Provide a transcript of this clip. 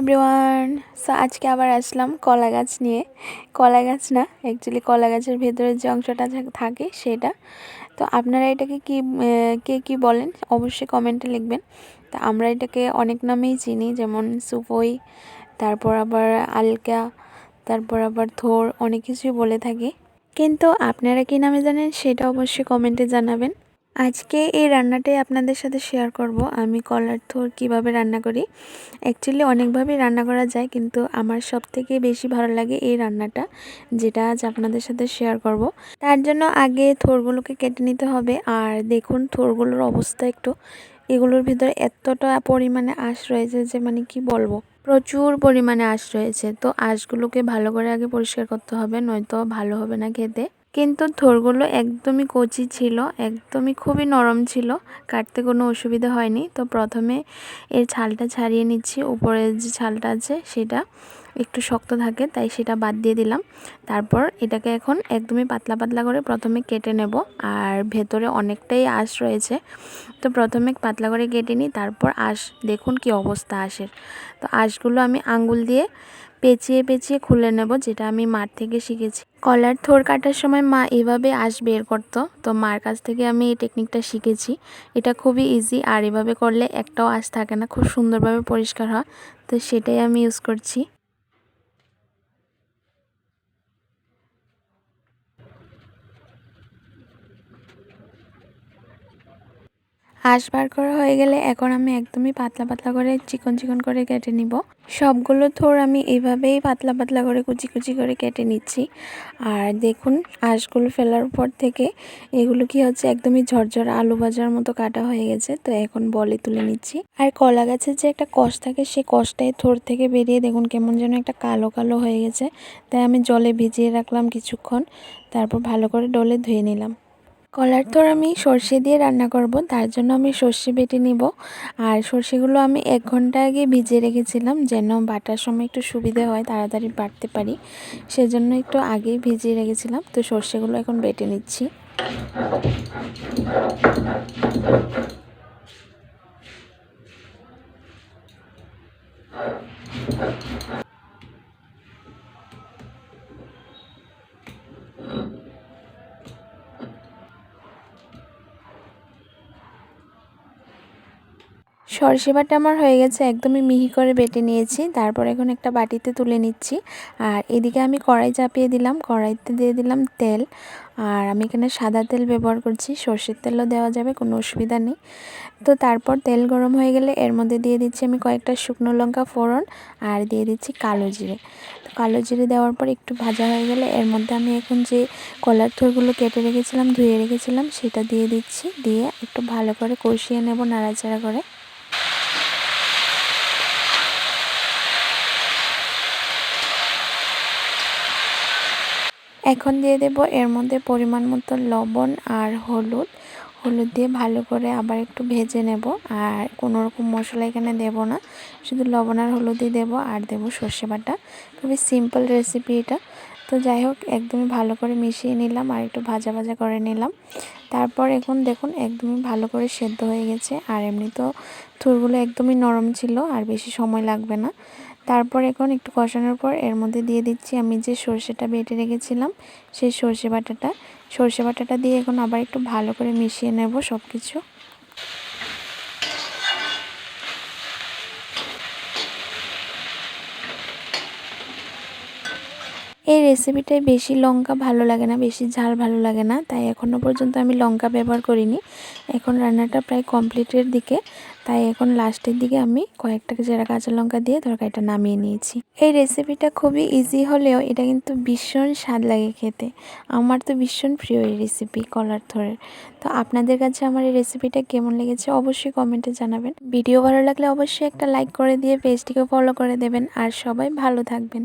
Everyone so আজকে আবার আসলাম কলা গাছ নিয়ে। কলা গাছ না অ্যাকচুয়ালি কলা গাছের ভেতরে যে অংশটা থাকে সেটা। তো আপনারা এটাকে কি কে কি বলেন অবশ্যই কমেন্টে লিখবেন। তো আমরা এটাকে অনেক নামেই চিনি, যেমন সুপই তারপর আবার আলকা, তারপর আবার থোর, অনেক কিছুই বলে থাকি। কিন্তু আপনারা কি নামে জানেন সেটা অবশ্যই কমেন্টে জানাবেন। আজকে এই রান্নাটাই আপনাদের সাথে শেয়ার করব। আমি কলার থোর কীভাবে রান্না করি। অ্যাকচুয়ালি অনেকভাবেই রান্না করা যায়, কিন্তু আমার সব থেকে বেশি ভালো লাগে এই রান্নাটা, যেটা আজ আপনাদের সাথে শেয়ার করব। তার জন্য আগে থোরগুলোকে কেটে নিতে হবে। আর দেখুন, থোরগুলোর অবস্থা একটু, এগুলোর ভিতরে এতটা পরিমাণে আঁশ রয়েছে যে মানে কি বলব? প্রচুর পরিমাণে আঁশ রয়েছে। তো আঁশগুলোকে ভালো করে আগে পরিষ্কার করতে হবে, নয়তো ভালো হবে না খেতে। কিন্তু থোরগুলো একদমই কচি ছিল, একদমই খুবই নরম ছিল, কাটতে কোনো অসুবিধা হয়নি। তো প্রথমে এর ছালটা ছাড়িয়ে নিচ্ছি উপরের যে ছালটা আছে সেটা একটু শক্ত থাকে, তাই সেটা বাদ দিয়ে দিলাম। তারপর এটাকে এখন একদমই পাতলা পাতলা করে প্রথমে কেটে নেব, আর ভেতরে অনেকটাই আঁশ রয়েছে। তো প্রথমে পাতলা করে কেটে নিই, তারপর আঁশ, দেখুন কি অবস্থা আঁশের। তো আঁশগুলো আমি আঙ্গুল দিয়ে পেঁচিয়ে পেঁচিয়ে খুলে নেব, যেটা আমি মার থেকে শিখেছি। কলার থোর কাটার সময় মা এভাবে আঁশ বের করতো। তো মার কাছ থেকে আমি এই টেকনিকটা শিখেছি। এটা খুবই ইজি আর এভাবে করলে একটাও আঁশ থাকে না, খুব সুন্দরভাবে পরিষ্কার হয়। তো সেটাই আমি ইউজ করছি। আঁশ বার করা হয়ে গেলে এখন আমি একদমই পাতলা পাতলা করে চিকন চিকন করে কেটে নিব। সবগুলো থোর আমি এইভাবেই পাতলা পাতলা করে কুচি কুচি করে কেটে নিচ্ছি। আর দেখুন আঁশগুলো ফেলার পর থেকে এগুলো কি হচ্ছে, একদমই ঝরঝর আলু ভাজার মতো কাটা হয়ে গেছে, তো এখন বলে তুলে নিচ্ছি। আর কলা গাছের যে একটা কষ থাকে সেই কষটাই থোর থেকে বেরিয়ে দেখুন কেমন যেন একটা কালো কালো হয়ে গেছে। তাই আমি জলে ভিজিয়ে রাখলাম কিছুক্ষণ, তারপর ভালো করে ডলে ধুয়ে নিলাম। কলার তোর আমি সর্ষে দিয়ে রান্না করব, তার জন্য আমি সর্ষে বেটে নিব। আর সর্ষেগুলো আমি এক ঘণ্টা আগে ভিজিয়ে রেখেছিলাম, যেন বাটার সময় একটু সুবিধে হয়, তাড়াতাড়ি বাটতে পারি। সেজন্য একটু আগেই ভিজিয়ে রেখেছিলাম, তো সর্ষেগুলো এখন বেটে নিচ্ছি। সরষে বাটা আমার হয়ে গেছে, একদমই মিহি করে বেটে নিয়েছি। তারপর এখন একটা বাটিতে তুলে নিচ্ছি। আর এদিকে আমি কড়াই চাপিয়ে দিলাম, কড়াইতে দিয়ে দিলাম তেল। আর আমি এখানে সাদা তেল ব্যবহার করছি, সর্ষের তেলও দেওয়া যাবে, কোনো অসুবিধা নেই। তো তারপর তেল গরম হয়ে গেলে এর মধ্যে দিয়ে দিচ্ছি আমি কয়েকটা শুকনো লঙ্কা ফোড়ন আর দিয়ে দিচ্ছি কালো জিরে। তো কালো জিরে দেওয়ার পর একটু ভাজা হয়ে গেলে এর মধ্যে আমি এখন যে কলার থোরগুলো কেটে রেখেছিলাম, ধুয়ে রেখেছিলাম, সেটা দিয়ে দিচ্ছি। দিয়ে একটু ভালো করে কষিয়ে নেব নাড়াচাড়া করে। এখন দিয়ে দেব এর মধ্যে পরিমাণ মতো লবণ আর হলুদ। হলুদ দিয়ে ভালো করে আবার একটু ভেজে নেব। আর কোনো রকম মশলা এখানে দেব না। শুধু লবণ আর হলুদই দেব আর দেব সর্ষে বাটা। খুবই সিম্পল রেসিপি এটা। তো যাই হোক, একদমই ভালো করে মিশিয়ে নিলাম আর একটু ভাজা ভাজা করে নিলাম। তারপর এখন দেখুন, একদমই ভালো করে সেদ্ধ হয়ে গেছে। আর এমনি তো থুরগুলো একদমই নরম ছিল আর বেশি সময় লাগবে না। তারপর এখন একটু কষানোর পর এর মধ্যে দিয়ে দিচ্ছি আমি যে সর্ষেটা বেটে রেখেছিলাম, সেই সর্ষে বাটাটা। সর্ষে বাটাটা দিয়ে এখন আবার একটু ভালো করে মিশিয়ে নেব সব কিছু এই রেসিপিটায় বেশি লঙ্কা ভালো লাগে না, বেশি ঝাল ভালো লাগে না, তাই এখনও পর্যন্ত আমি লঙ্কা ব্যবহার করিনি। এখন রান্নাটা প্রায় কমপ্লিটের দিকে, তাই এখন লাস্টের দিকে আমি কয়েকটা জেরা কাঁচা লঙ্কা দিয়ে তরকারিটা নামিয়ে নিয়েছি। এই রেসিপিটা খুবই ইজি হলেও এটা কিন্তু ভীষণ স্বাদ লাগে খেতে। আমার তো ভীষণ প্রিয় এই রেসিপি কলার থরের। তো আপনাদের কাছে আমার এই রেসিপিটা কেমন লেগেছে অবশ্যই কমেন্টে জানাবেন। ভিডিও ভালো লাগলে অবশ্যই একটা লাইক করে দিয়ে পেজটিকে ফলো করে দেবেন। আর সবাই ভালো থাকবেন।